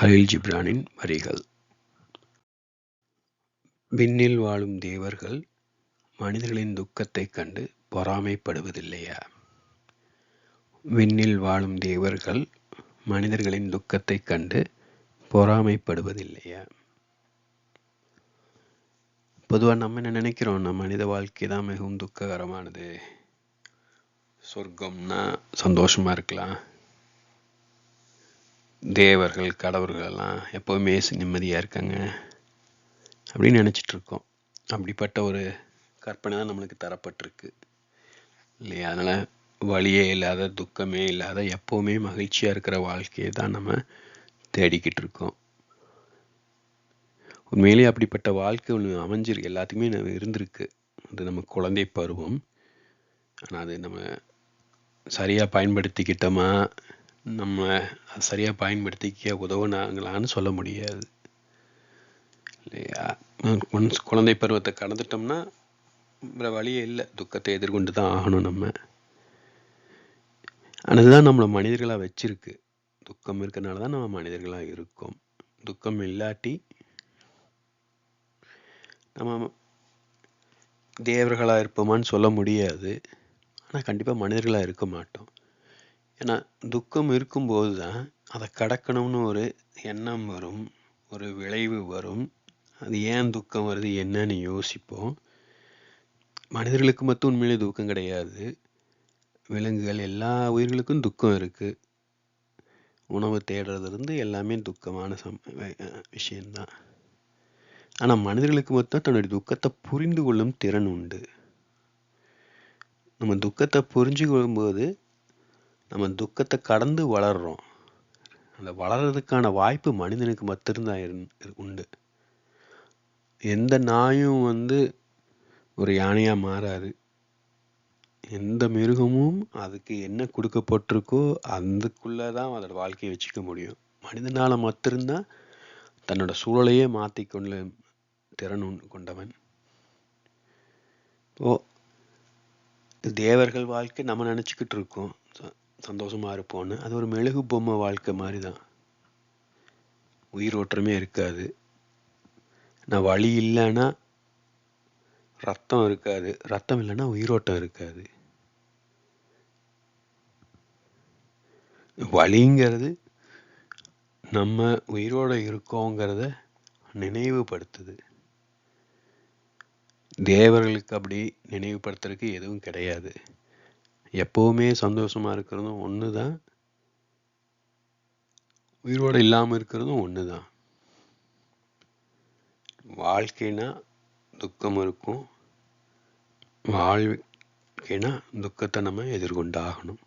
கலீல் ஜிப்ரானின் வரிகள். விண்ணில் வாழும் தேவர்கள் மனிதர்களின் துக்கத்தைக் கண்டு பொறாமைப்படுவதில்லையா? விண்ணில் வாழும் தேவர்கள் மனிதர்களின் துக்கத்தைக் கண்டு பொறாமைப்படுவதில்லையா? பொதுவாக நம்ம என்ன நினைக்கிறோம்? நம்ம மனித வாழ்க்கை தான் மிகவும் துக்ககரமானது. சொர்க்கம்னா சந்தோஷமா இருக்கலாம். தேவர்கள் கடவுள்கள் எல்லாம் எப்போவுமே நிம்மதியாக இருக்காங்க அப்படின்னு நினச்சிட்ருக்கோம் அப்படிப்பட்ட ஒரு கற்பனை தான் நம்மளுக்கு தரப்பட்டிருக்கு. இல்லையா? அதனால் வழியே இல்லாத துக்கமே இல்லாத எப்போவுமே மகிழ்ச்சியாக இருக்கிற வாழ்க்கையை தான் நம்ம தேடிக்கிட்டு இருக்கோம். உண்மையிலேயே அப்படிப்பட்ட வாழ்க்கை ஒன்று அமைஞ்சிருக்கு. எல்லாத்துக்குமே நம்ம இருந்திருக்கு. அது நம்ம குழந்தை பருவம். ஆனால் அது நம்ம சரியாக பயன்படுத்திக்கிட்டோமா நம்ம சரியாக பயன்படுத்திக்க உதவுனாங்களான்னு சொல்ல முடியாது. இல்லையா? ஒன்ஸ் குழந்தை பருவத்தை கடந்துட்டோம்னா வேறு வழியே இல்லை. துக்கத்தை எதிர்கொண்டு தான் ஆகணும் நம்ம. ஆனால் இதுதான் நம்மளை மனிதர்களாக வச்சிருக்கு. துக்கம் இருக்கிறனால தான் நம்ம மனிதர்களாக இருக்கோம். துக்கம் இல்லாட்டி நம்ம தேவர்களாக இருப்போமான்னு சொல்ல முடியாது. ஆனால் கண்டிப்பாக மனிதர்களாக இருக்க மாட்டோம். ஏன்னா துக்கம் இருக்கும்போது தான் அதை கடக்கணும்னு ஒரு எண்ணம் வரும் ஒரு விளைவு வரும். அது ஏன் துக்கம் வருது என்னன்னு யோசிப்போம். மனிதர்களுக்கு மட்டும் உண்மையிலே துக்கம் கிடையாது. விலங்குகள் எல்லா உயிர்களுக்கும் துக்கம் இருக்குது உணவு தேடுறதுலேருந்து எல்லாமே துக்கமான சம் விஷயந்தான் ஆனால் மனிதர்களுக்கு மட்டும் தன்னுடைய துக்கத்தை புரிந்து கொள்ளும் திறன் உண்டு. நம்ம துக்கத்தை புரிஞ்சு கொள்ளும்போது நம்ம துக்கத்தை கடந்து வளர்றோம். அந்த வளர்றதுக்கான வாய்ப்பு மனிதனுக்கு மட்டும்தான் உண்டு. எந்த நாயும் வந்து ஒரு யானையாக மாறாது. எந்த மிருகமும் அதுக்கு என்ன கொடுக்கப்பட்டிருக்கோ அதுக்குள்ளே தான் அதோட வாழ்க்கையை வச்சுக்க முடியும். மனிதனால மட்டும்தான் தன்னோட சூழலையே மாற்றிக்கொள்ள திறன் கொண்டவன். இப்போது தேவர்கள் வாழ்க்கை நம்ம நினச்சிக்கிட்டு இருக்கோம். சந்தோஷமா இருப்போன்னு அது ஒரு மெழுகு பொம்மை வாழ்க்கை மாதிரி தான் உயிரோட்டமே இருக்காது. நான் வழி இல்லைன்னா ரத்தம் இருக்காது. ரத்தம் இல்லைன்னா உயிரோட்டம் இருக்காது. வழிங்கிறது நம்ம உயிரோட இருக்கோங்கிறத நினைவுபடுத்துது. தேவர்களுக்கு அப்படி நினைவுபடுத்துறதுக்கு எதுவும் கிடையாது. எப்போவுமே சந்தோஷமா இருக்கிறதும் ஒன்று தான் உயிரோடு இல்லாமல் இருக்கிறதும் ஒன்று தான் வாழ்க்கைனா துக்கம் இருக்கும். வாழ்க்கைனா துக்கத்தை நம்ம எதிர்கொண்டாகணும்.